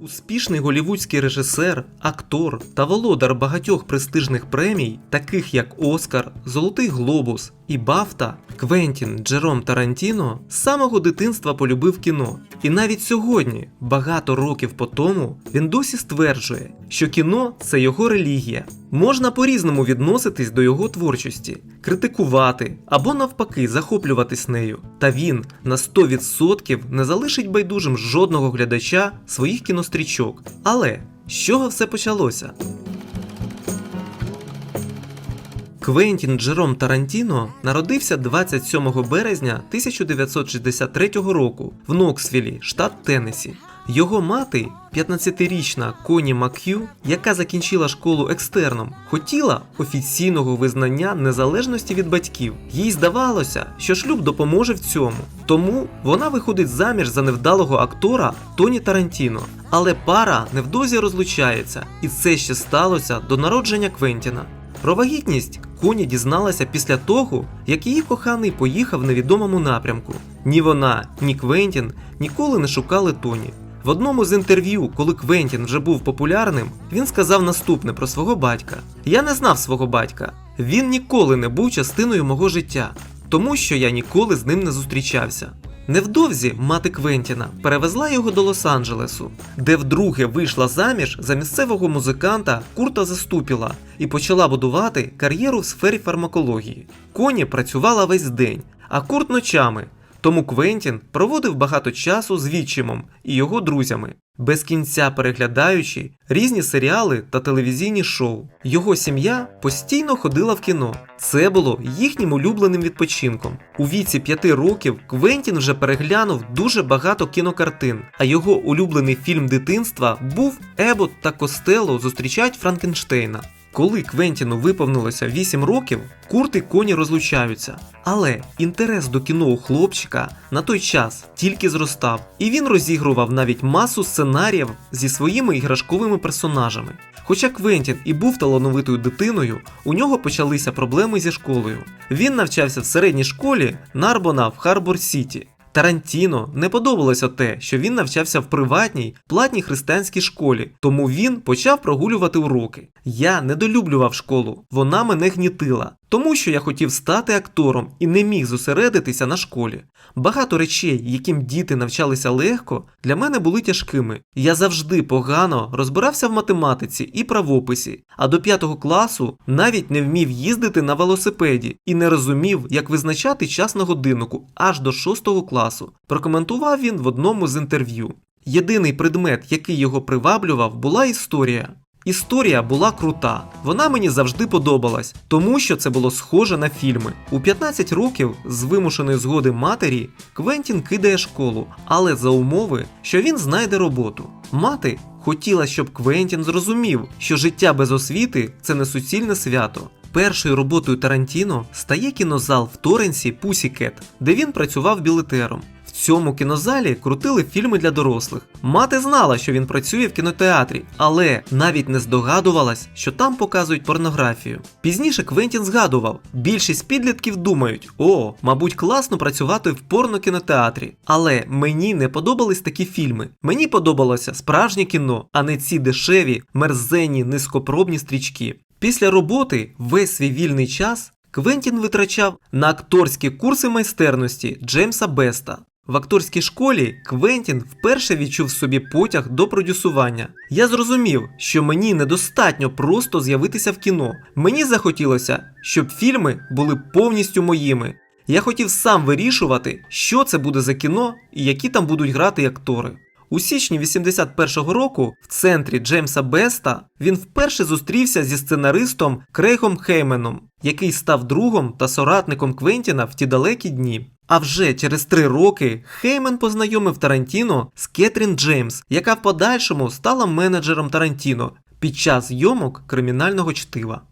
Успішний голівудський режисер, актор та володар багатьох престижних премій, таких як Оскар, Золотий Глобус і Бафта, Квентін Джером Тарантіно з самого дитинства полюбив кіно. І навіть сьогодні, багато років по тому, він досі стверджує, що кіно це його релігія. Можна по-різному відноситись до його творчості, критикувати або навпаки захоплюватись нею. Та він на 100% не залишить байдужим жодного глядача своїх кінострічок. Але з чого все почалося? Квентін Джером Тарантіно народився 27 березня 1963 року в Ноксвілі, штат Теннессі. Його мати, 15-річна Коні Мак'ю, яка закінчила школу екстерном, хотіла офіційного визнання незалежності від батьків. Їй здавалося, що шлюб допоможе в цьому. Тому вона виходить заміж за невдалого актора Тоні Тарантіно. Але пара невдовзі розлучається, і це ще сталося до народження Квентіна. Про вагітність Коні дізналася після того, як її коханий поїхав в невідомому напрямку. Ні вона, ні Квентін ніколи не шукали Тоні. В одному з інтерв'ю, коли Квентін вже був популярним, він сказав наступне про свого батька: Я не знав свого батька. Він ніколи не був частиною мого життя, тому що я ніколи з ним не зустрічався. Невдовзі мати Квентіна перевезла його до Лос-Анджелесу, де вдруге вийшла заміж за місцевого музиканта Курта Заступіла і почала будувати кар'єру в сфері фармакології. Коні працювала весь день, а Курт ночами. Тому Квентін проводив багато часу з відчимом і його друзями, без кінця переглядаючи різні серіали та телевізійні шоу. Його сім'я постійно ходила в кіно. Це було їхнім улюбленим відпочинком. У віці п'яти років Квентін вже переглянув дуже багато кінокартин, а його улюблений фільм дитинства був Ебот та Костело зустрічають Франкенштейна. Коли Квентіну виповнилося 8 років, Курт і коні розлучаються. Але інтерес до кіно у хлопчика на той час тільки зростав, і він розігрував навіть масу сценаріїв зі своїми іграшковими персонажами. Хоча Квентін і був талановитою дитиною, у нього почалися проблеми зі школою. Він навчався в середній школі Нарбона в Харбор Сіті. Тарантіно не подобалося те, що він навчався в приватній платній християнській школі, тому він почав прогулювати уроки. Я недолюблював школу, вона мене гнітила, тому що я хотів стати актором і не міг зосередитися на школі. Багато речей, яким діти навчалися легко, для мене були тяжкими. Я завжди погано розбирався в математиці і правописі, а до п'ятого класу навіть не вмів їздити на велосипеді і не розумів, як визначати час на годиннику аж до шостого класу. Прокоментував він в одному з інтерв'ю. Єдиний предмет, який його приваблював, була історія. Історія була крута, вона мені завжди подобалась, тому що це було схоже на фільми. У 15 років, з вимушеної згоди матері, Квентін кидає школу, але за умови, що він знайде роботу. Мати хотіла, щоб Квентін зрозумів, що життя без освіти це не суцільне свято. Першою роботою Тарантіно стає кінозал в Торренсі Пусікет, де він працював білетером. В цьому кінозалі крутили фільми для дорослих. Мати знала, що він працює в кінотеатрі, але навіть не здогадувалась, що там показують порнографію. Пізніше Квентін згадував: більшість підлітків думають: о, мабуть, класно працювати в порнокінотеатрі. Але мені не подобались такі фільми. Мені подобалося справжнє кіно, а не ці дешеві, мерзенні, низькопробні стрічки. Після роботи весь свій вільний час Квентін витрачав на акторські курси майстерності Джеймса Беста. В акторській школі Квентін вперше відчув собі потяг до продюсування. Я зрозумів, що мені недостатньо просто з'явитися в кіно. Мені захотілося, щоб фільми були повністю моїми. Я хотів сам вирішувати, що це буде за кіно і які там будуть грати актори. У січні 81-го року в центрі Джеймса Беста він вперше зустрівся зі сценаристом Крейгом Хейменом, який став другом та соратником Квентіна в ті далекі дні. А вже через три роки Хеймен познайомив Тарантіно з Кетрін Джеймс, яка в подальшому стала менеджером Тарантіно під час зйомок кримінального чтива.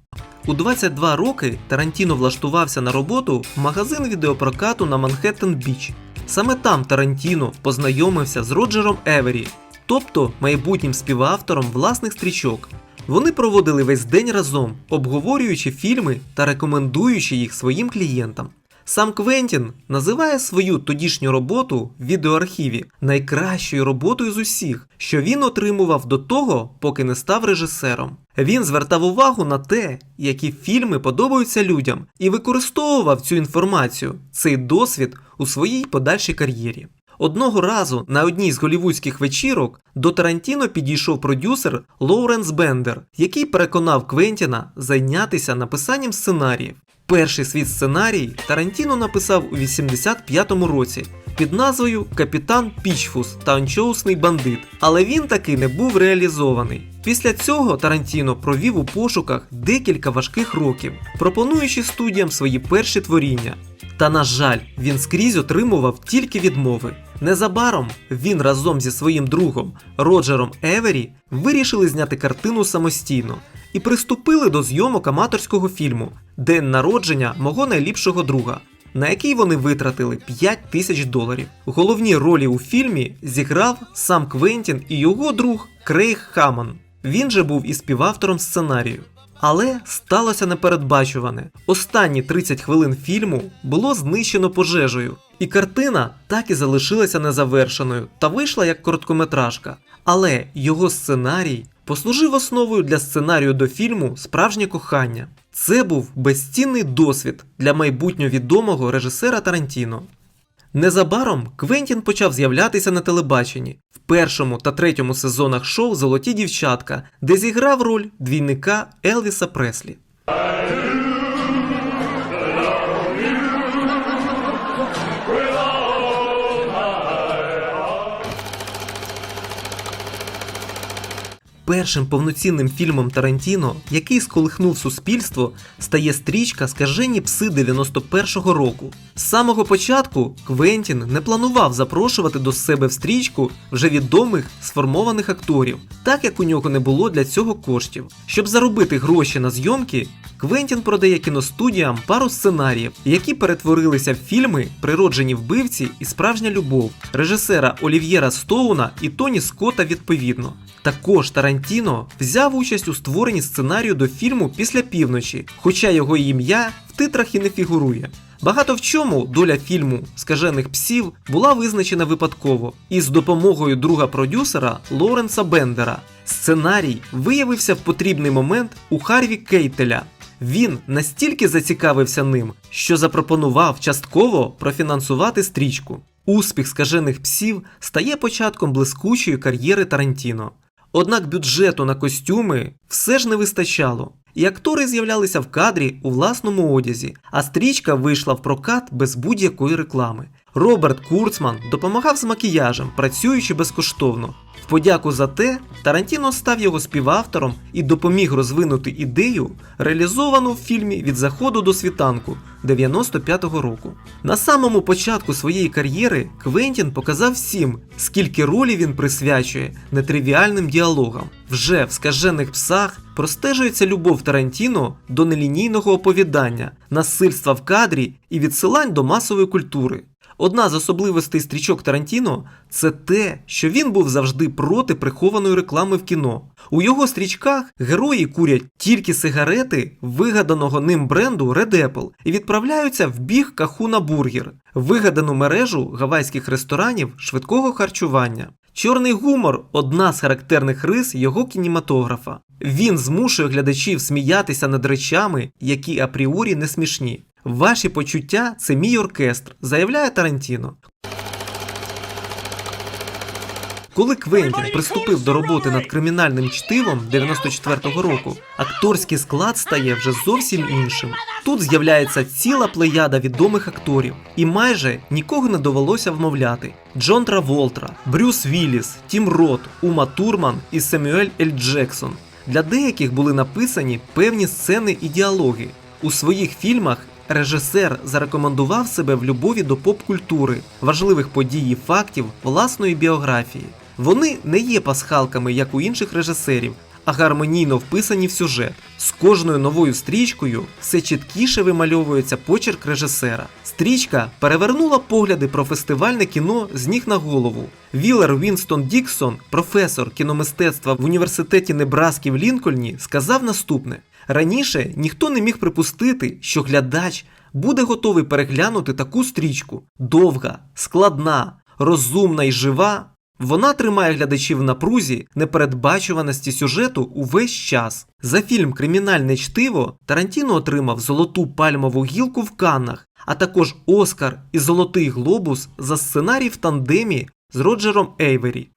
У 22 роки Тарантіно влаштувався на роботу в магазин відеопрокату на Манхеттен Біч. Саме там Тарантіно познайомився з Роджером Евері, тобто майбутнім співавтором власних стрічок. Вони проводили весь день разом, обговорюючи фільми та рекомендуючи їх своїм клієнтам. Сам Квентін називає свою тодішню роботу в відеоархіві найкращою роботою з усіх, що він отримував до того, поки не став режисером. Він звертав увагу на те, які фільми подобаються людям, і використовував цю інформацію, цей досвід у своїй подальшій кар'єрі. Одного разу на одній з голівудських вечірок до Тарантіно підійшов продюсер Лоуренс Бендер, який переконав Квентіна зайнятися написанням сценаріїв. Перший свій сценарій Тарантіно написав у 85-му році під назвою Капітан Пічфус та анчоусний бандит, але він таки не був реалізований. Після цього Тарантіно провів у пошуках декілька важких років, пропонуючи студіям свої перші творіння. Та, на жаль, він скрізь отримував тільки відмови. Незабаром він разом зі своїм другом Роджером Евері вирішили зняти картину самостійно і приступили до зйомок аматорського фільму День народження мого найліпшого друга, на який вони витратили 5 тисяч доларів. Головні ролі у фільмі зіграв сам Квентін і його друг Крейг Хаман. Він же був і співавтором сценарію. Але сталося непередбачуване. Останні 30 хвилин фільму було знищено пожежею, і картина так і залишилася незавершеною та вийшла як короткометражка. Але його сценарій послужив основою для сценарію до фільму Справжнє кохання. Це був безцінний досвід для майбутньо відомого режисера Тарантіно. Незабаром Квентін почав з'являтися на телебаченні в першому та третьому сезонах шоу Золоті дівчатка, де зіграв роль двійника Елвіса Преслі. Першим повноцінним фільмом Тарантіно, який сколихнув суспільство, стає стрічка Скажені пси 91-го року. З самого початку Квентін не планував запрошувати до себе в стрічку вже відомих сформованих акторів, так як у нього не було для цього коштів. Щоб заробити гроші на зйомки, Квентін продає кіностудіям пару сценаріїв, які перетворилися в фільми Природжені вбивці і справжня любов режисера Олів'єра Стоуна і Тоні Скотта відповідно. Також Тарантіно взяв участь у створенні сценарію до фільму після півночі, хоча його ім'я в титрах і не фігурує. Багато в чому доля фільму Скажених псів була визначена випадково і з допомогою друга продюсера Лоренса Бендера. Сценарій виявився в потрібний момент у Харві Кейтеля. Він настільки зацікавився ним, що запропонував частково профінансувати стрічку. Успіх скажених псів стає початком блискучої кар'єри Тарантіно. Однак бюджету на костюми все ж не вистачало, і актори з'являлися в кадрі у власному одязі, а стрічка вийшла в прокат без будь-якої реклами. Роберт Курцман допомагав з макіяжем, працюючи безкоштовно. В подяку за те, Тарантіно став його співавтором і допоміг розвинути ідею, реалізовану в фільмі від заходу до світанку 95-го року. На самому початку своєї кар'єри Квентін показав всім, скільки ролі він присвячує нетривіальним діалогам. Вже в скажених псах простежується любов Тарантіно до нелінійного оповідання, насильства в кадрі і відсилань до масової культури. Одна з особливостей стрічок Тарантіно це те, що він був завжди проти прихованої реклами в кіно. У його стрічках герої курять тільки сигарети вигаданого ним бренду Red Apple і відправляються в біг Кахуна Бургер, вигадану мережу гавайських ресторанів швидкого харчування. Чорний гумор одна з характерних рис його кінематографа. Він змушує глядачів сміятися над речами, які апріорі не смішні. Ваші почуття це мій оркестр, заявляє Тарантіно. Коли Квентін приступив до роботи над кримінальним чтивом 94-го року, акторський склад стає вже зовсім іншим. Тут з'являється ціла плеяда відомих акторів, і майже нікого не довелося вмовляти: Джон Траволтра, Брюс Вілліс, Тім Рот, Ума Турман і Семюель Ель Джексон. Для деяких були написані певні сцени і діалоги. У своїх фільмах режисер зарекомендував себе в любові до поп-культури, важливих подій і фактів власної біографії. Вони не є пасхалками, як у інших режисерів, а гармонійно вписані в сюжет. З кожною новою стрічкою все чіткіше вимальовується почерк режисера. Стрічка перевернула погляди про фестивальне кіно з ніг на голову. Вілер Вінстон Діксон, професор кіномистецтва в університеті Небраски в Лінкольні, сказав наступне: раніше ніхто не міг припустити, що глядач буде готовий переглянути таку стрічку? Довга, складна, розумна і жива. Вона тримає глядачів в напрузі непередбачуваності сюжету увесь час. За фільм Кримінальне чтиво Тарантіно отримав золоту пальмову гілку в Каннах, а також Оскар і Золотий глобус за сценарій в тандемі з Роджером Ейвері.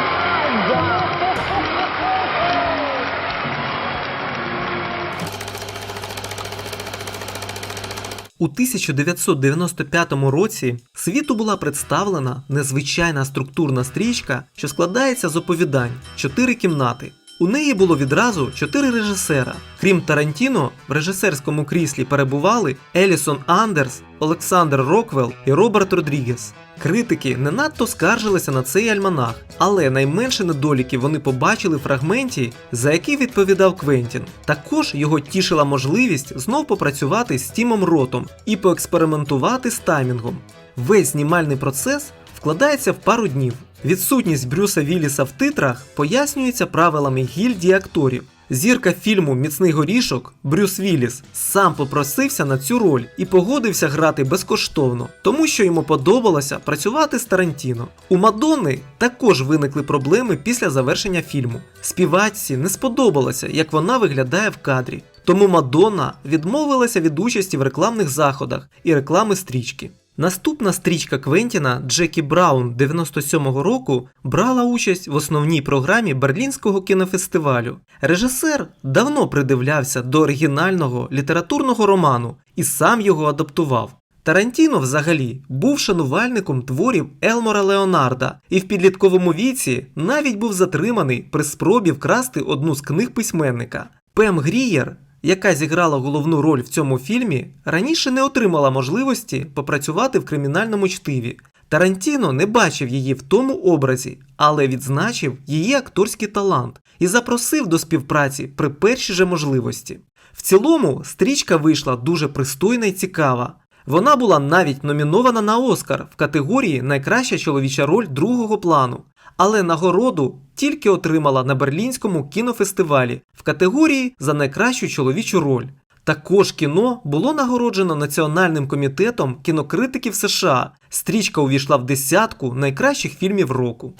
У 1995 році світу була представлена незвичайна структурна стрічка, що складається з оповідань чотири кімнати. У неї було відразу чотири режисера. Крім Тарантіно, в режисерському кріслі перебували Елісон Андерс, Олександр Роквелл і Роберт Родрігес. Критики не надто скаржилися на цей альманах, але найменше недоліків вони побачили в фрагменті, за який відповідав Квентін. Також його тішила можливість знов попрацювати з Тімом Ротом і поекспериментувати з таймінгом. Весь знімальний процес вкладається в пару днів. Відсутність Брюса Вілліса в титрах пояснюється правилами гільдії акторів. Зірка фільму Міцний горішок Брюс Вілліс сам попросився на цю роль і погодився грати безкоштовно, тому що йому подобалося працювати з Тарантіно. У Мадонни також виникли проблеми після завершення фільму. Співачці не сподобалося, як вона виглядає в кадрі. Тому Мадонна відмовилася від участі в рекламних заходах і реклами стрічки. Наступна стрічка Квентіна Джекі Браун 97-го року брала участь в основній програмі Берлінського кінофестивалю. Режисер давно придивлявся до оригінального літературного роману і сам його адаптував. Тарантіно взагалі був шанувальником творів Елмора Леонарда і в підлітковому віці навіть був затриманий при спробі вкрасти одну з книг письменника. Пем Грієр яка зіграла головну роль в цьому фільмі, раніше не отримала можливості попрацювати в кримінальному чтиві. Тарантіно не бачив її в тому образі, але відзначив її акторський талант і запросив до співпраці при першій же можливості. В цілому, стрічка вийшла дуже пристойна і цікава. Вона була навіть номінована на Оскар в категорії Найкраща чоловіча роль другого плану, але нагороду тільки отримала на Берлінському кінофестивалі в категорії за найкращу чоловічу роль. Також кіно було нагороджено Національним комітетом кінокритиків США. Стрічка увійшла в десятку найкращих фільмів року.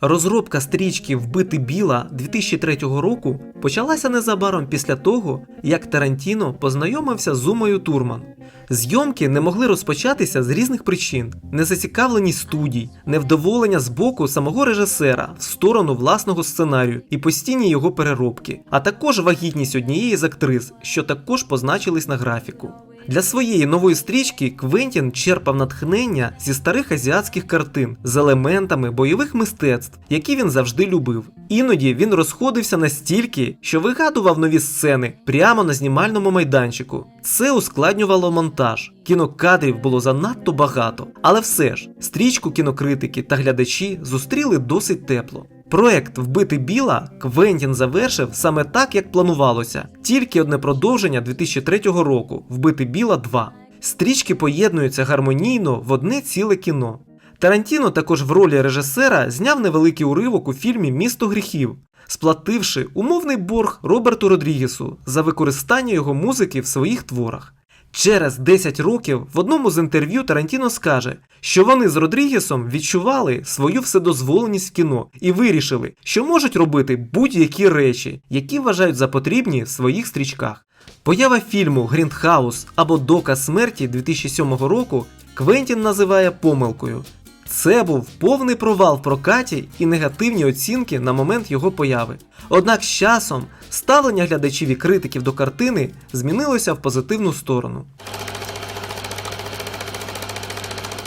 Розробка стрічки Вбити Біла 2003 року почалася незабаром після того, як Тарантіно познайомився з Умою Турман. Зйомки не могли розпочатися з різних причин: незацікавленість студій, невдоволення з боку самого режисера в сторону власного сценарію і постійні його переробки, а також вагітність однієї з актрис, що також позначились на графіку. Для своєї нової стрічки Квентін черпав натхнення зі старих азіатських картин з елементами бойових мистецтв, які він завжди любив. Іноді він розходився настільки, що вигадував нові сцени прямо на знімальному майданчику. Це ускладнювало монтаж. Кінокадрів було занадто багато, але все ж стрічку кінокритики та глядачі зустріли досить тепло. Проект Вбити Біла Квентін завершив саме так, як планувалося. Тільки одне продовження 2003 року Вбити Біла 2. Стрічки поєднуються гармонійно в одне ціле кіно. Тарантіно також в ролі режисера зняв невеликий уривок у фільмі Місто гріхів, сплативши умовний борг Роберту Родрігесу за використання його музики в своїх творах. Через 10 років в одному з інтерв'ю Тарантіно скаже, що вони з Родрігесом відчували свою вседозволеність в кіно і вирішили, що можуть робити будь-які речі, які вважають за потрібні в своїх стрічках. Поява фільму Гріндхаус або Дока смерті 2007 року Квентін називає помилкою. Це був повний провал в прокаті і негативні оцінки на момент його появи. Однак з часом ставлення глядачів і критиків до картини змінилося в позитивну сторону.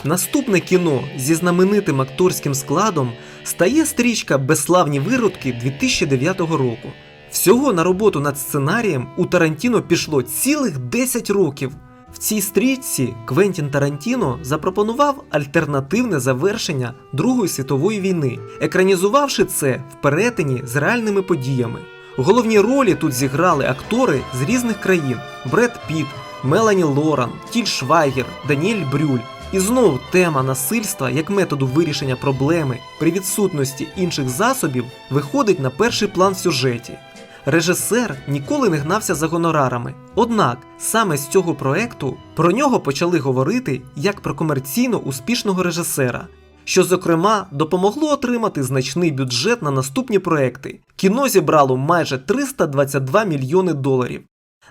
Наступне кіно зі знаменитим акторським складом стає стрічка Безславні виродки 2009 року. Всього на роботу над сценарієм у Тарантіно пішло цілих 10 років. Цій стрічці Квентін Тарантіно запропонував альтернативне завершення Другої світової війни, екранізувавши це в перетині з реальними подіями. Головні ролі тут зіграли актори з різних країн: Бред Піт, Мелані Лоран, Тіль Швайгер, Даніель Брюль. І знову тема насильства як методу вирішення проблеми при відсутності інших засобів виходить на перший план в сюжеті. Режисер ніколи не гнався за гонорарами. Однак саме з цього проекту про нього почали говорити як про комерційно успішного режисера, що, зокрема, допомогло отримати значний бюджет на наступні проекти. Кіно зібрало майже 322 мільйони доларів.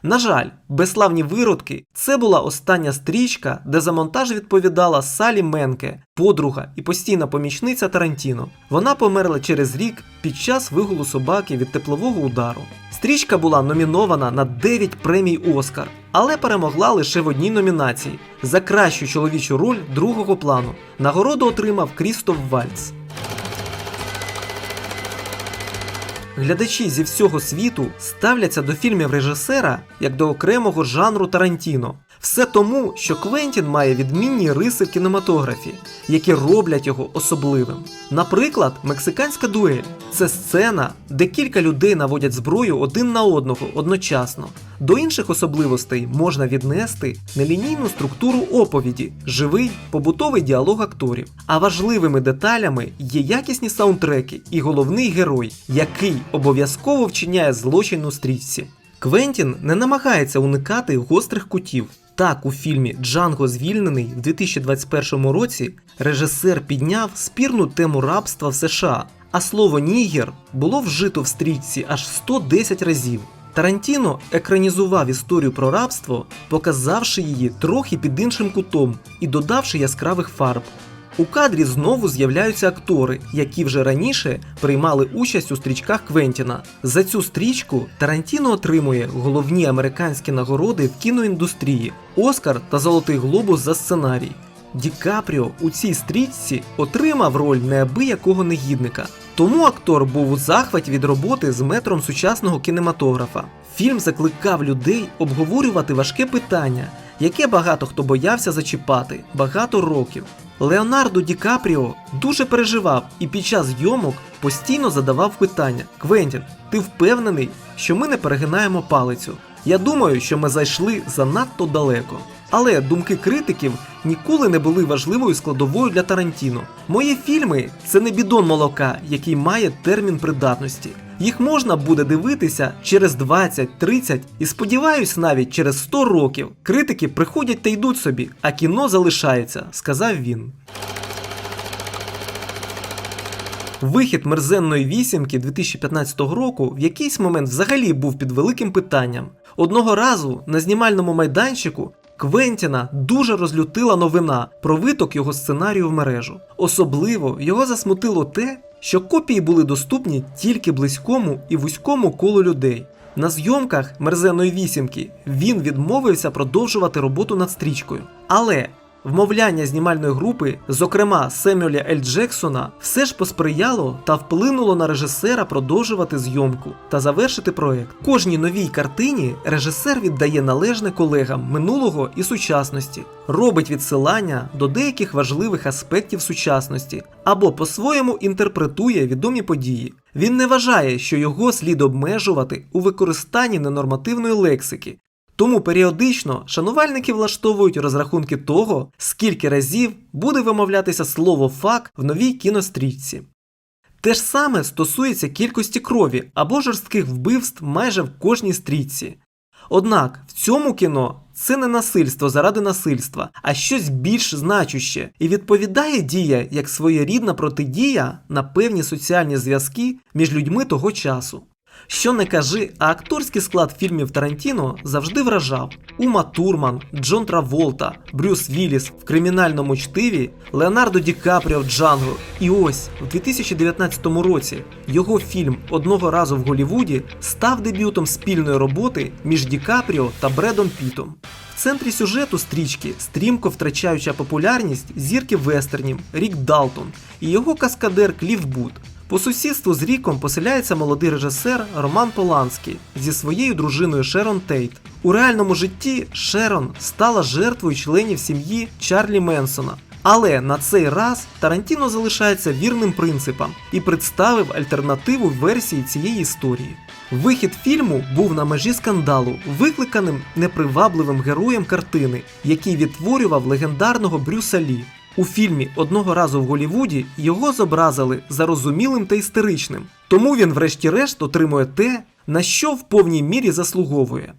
На жаль, безславні виродки це була остання стрічка, де за монтаж відповідала Салі Менке, подруга і постійна помічниця Тарантіно. Вона померла через рік під час вигулу собаки від теплового удару. Стрічка була номінована на 9 премій Оскар, але перемогла лише в одній номінації за кращу чоловічу роль другого плану. Нагороду отримав Крістоф Вальц. Глядачі зі всього світу ставляться до фільмів режисера як до окремого жанру Тарантіно. Все тому, що Квентін має відмінні риси в кінематографі, які роблять його особливим. Наприклад, мексиканська дуель це сцена, де кілька людей наводять зброю один на одного одночасно. До інших особливостей можна віднести нелінійну структуру оповіді, живий побутовий діалог акторів. А важливими деталями є якісні саундтреки і головний герой, який обов'язково вчиняє злочин у стрічці. Квентін не намагається уникати гострих кутів. Так, у фільмі Джанго звільнений в 2021 році режисер підняв спірну тему рабства в США, а слово нігер було вжито в стрічці аж 110 разів. Тарантіно екранізував історію про рабство, показавши її трохи під іншим кутом і додавши яскравих фарб. У кадрі знову з'являються актори, які вже раніше приймали участь у стрічках Квентіна. За цю стрічку Тарантіно отримує головні американські нагороди в кіноіндустрії Оскар та Золотий Глобус за сценарій. Ді Капріо у цій стрічці отримав роль неабиякого негідника. Тому актор був у захваті від роботи з метром сучасного кінематографа. Фільм закликав людей обговорювати важке питання, яке багато хто боявся зачіпати багато років. Леонардо Ді Капріо дуже переживав і під час зйомок постійно задавав питання: Квентін, ти впевнений, що ми не перегинаємо палицю? Я думаю, що ми зайшли занадто далеко. Але думки критиків ніколи не були важливою складовою для Тарантіно. Мої фільми це не бідон молока, який має термін придатності. Їх можна буде дивитися через 20, 30 і сподіваюсь, навіть через 100 років. Критики приходять та йдуть собі, а кіно залишається, сказав він. Вихід мерзенної вісімки 2015 року в якийсь момент взагалі був під великим питанням. Одного разу на знімальному майданчику Квентіна дуже розлютила новина про виток його сценарію в мережу. Особливо його засмутило те, що копії були доступні тільки близькому і вузькому колу людей. На зйомках мерзеної вісімки він відмовився продовжувати роботу над стрічкою. Але вмовляння знімальної групи, зокрема Семюеля Ель Джексона, все ж посприяло та вплинуло на режисера продовжувати зйомку та завершити проект. Кожній новій картині режисер віддає належне колегам минулого і сучасності, робить відсилання до деяких важливих аспектів сучасності або по-своєму інтерпретує відомі події. Він не вважає, що його слід обмежувати у використанні ненормативної лексики. Тому періодично шанувальники влаштовують розрахунки того, скільки разів буде вимовлятися слово фак в новій кінострічці. Те ж саме стосується кількості крові або жорстких вбивств майже в кожній стрічці. Однак в цьому кіно це не насильство заради насильства, а щось більш значуще, і відповідає дія як своєрідна протидія на певні соціальні зв'язки між людьми того часу. Що не кажи, а акторський склад фільмів Тарантіно завжди вражав. Ума Турман, Джон Траволта, Брюс Вілліс в кримінальному чтиві, Леонардо Ді Капріо в Джанго. І ось в 2019 році його фільм Одного разу в Голлівуді став дебютом спільної роботи між Ді Капріо та Бредом Пітом. В центрі сюжету стрічки, стрімко втрачаюча популярність зірки вестернів Рік Далтон і його каскадер Кліф Бут. По сусідству з Ріком поселяється молодий режисер Роман Поланський зі своєю дружиною Шерон Тейт. У реальному житті Шерон стала жертвою членів сім'ї Чарлі Менсона. Але на цей раз Тарантіно залишається вірним принципам і представив альтернативу версії цієї історії. Вихід фільму був на межі скандалу, викликаним непривабливим героєм картини, який відтворював легендарного Брюса Лі. У фільмі одного разу в Голлівуді його зобразили зарозумілим та істеричним, тому він, врешті-решт, отримує те, на що в повній мірі заслуговує.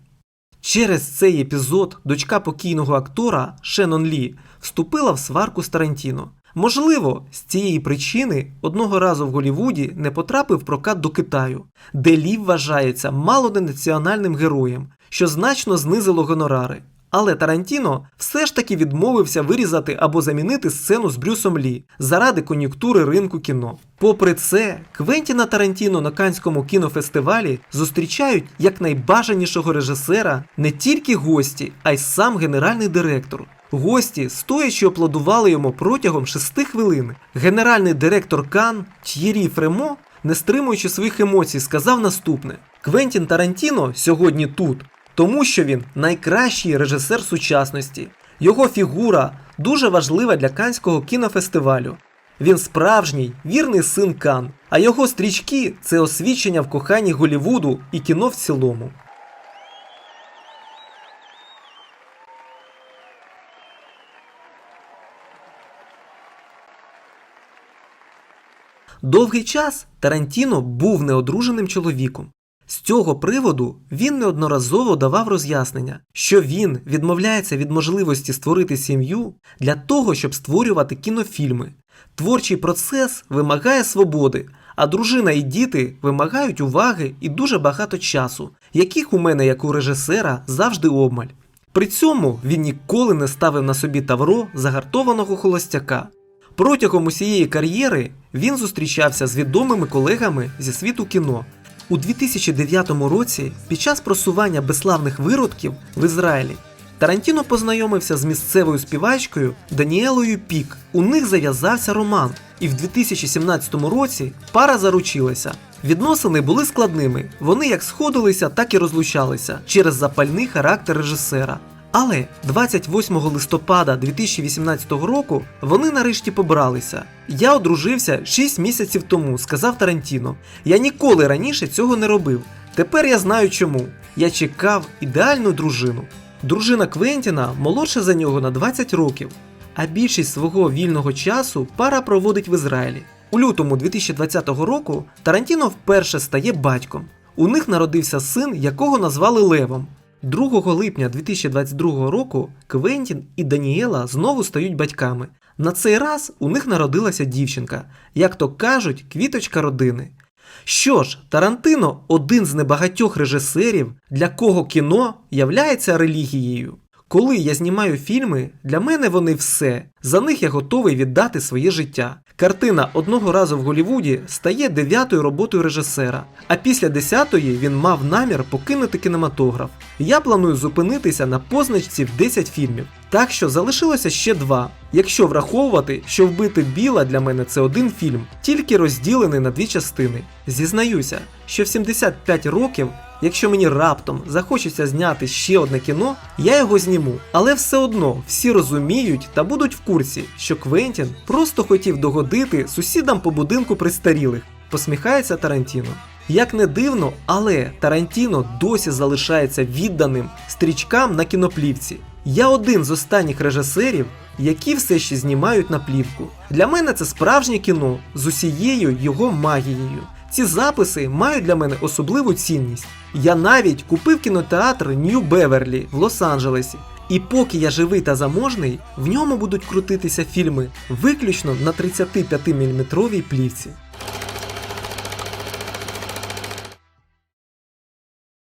Через цей епізод дочка покійного актора Шеннон Лі вступила в сварку з Тарантіно. Можливо, з цієї причини одного разу в Голівуді не потрапив прокат до Китаю, де Лі вважається мало не національним героєм, що значно знизило гонорари. Але Тарантіно все ж таки відмовився вирізати або замінити сцену з Брюсом Лі заради кон'юнктури ринку кіно. Попри це, Квентіна Тарантіно на Канському кінофестивалі зустрічають як найбажанішого режисера не тільки гості, а й сам генеральний директор. Гості стоячи аплодували йому протягом шести хвилин. Генеральний директор Кан Т'єрі Фремо, не стримуючи своїх емоцій, сказав наступне: Квентін Тарантіно сьогодні тут, тому що він найкращий режисер сучасності. Його фігура дуже важлива для Канського кінофестивалю. Він справжній, вірний син Кан, а його стрічки це освідчення в коханні Голівуду і кіно в цілому. Довгий час Тарантіно був неодруженим чоловіком. З цього приводу він неодноразово давав роз'яснення, що він відмовляється від можливості створити сім'ю для того, щоб створювати кінофільми. Творчий процес вимагає свободи, а дружина і діти вимагають уваги і дуже багато часу, яких у мене, як у режисера, завжди обмаль. При цьому він ніколи не ставив на собі тавро загартованого холостяка. Протягом усієї кар'єри він зустрічався з відомими колегами зі світу кіно. У 2009 році, під час просування безславних виродків в Ізраїлі, Тарантіно познайомився з місцевою співачкою Даніелою Пік. У них зав'язався роман, і в 2017 році пара заручилася. Відносини були складними. Вони як сходилися, так і розлучалися через запальний характер режисера. Але 28 листопада 2018 року вони нарешті побралися. Я одружився 6 місяців тому, сказав Тарантіно. Я ніколи раніше цього не робив. Тепер я знаю чому. Я чекав ідеальну дружину. Дружина Квентіна молодша за нього на 20 років, а більшість свого вільного часу пара проводить в Ізраїлі. У лютому 2020 року Тарантіно вперше стає батьком. У них народився син, якого назвали Левом. 2 липня 2022 року Квентін і Даніела знову стають батьками. На цей раз у них народилася дівчинка, як то кажуть, квіточка родини. Що ж, Тарантино один з небагатьох режисерів, для кого кіно являється релігією. Коли я знімаю фільми, для мене вони все. За них я готовий віддати своє життя. Картина одного разу в Голівуді стає дев'ятою роботою режисера, а після десятої він мав намір покинути кінематограф. Я планую зупинитися на позначці в 10 фільмів, так що залишилося ще два. Якщо враховувати, що вбити біла для мене це один фільм, тільки розділений на дві частини. Зізнаюся, що в 75 років Якщо мені раптом захочеться зняти ще одне кіно, я його зніму. Але все одно всі розуміють та будуть в курсі, що Квентін просто хотів догодити сусідам по будинку престарілих, посміхається Тарантіно. Як не дивно, але Тарантіно досі залишається відданим стрічкам на кіноплівці. Я один з останніх режисерів, які все ще знімають на плівку. Для мене це справжнє кіно з усією його магією. Ці записи мають для мене особливу цінність. Я навіть купив кінотеатр Нью Беверлі в Лос-Анджелесі. І поки я живий та заможний, в ньому будуть крутитися фільми виключно на 35-мм плівці.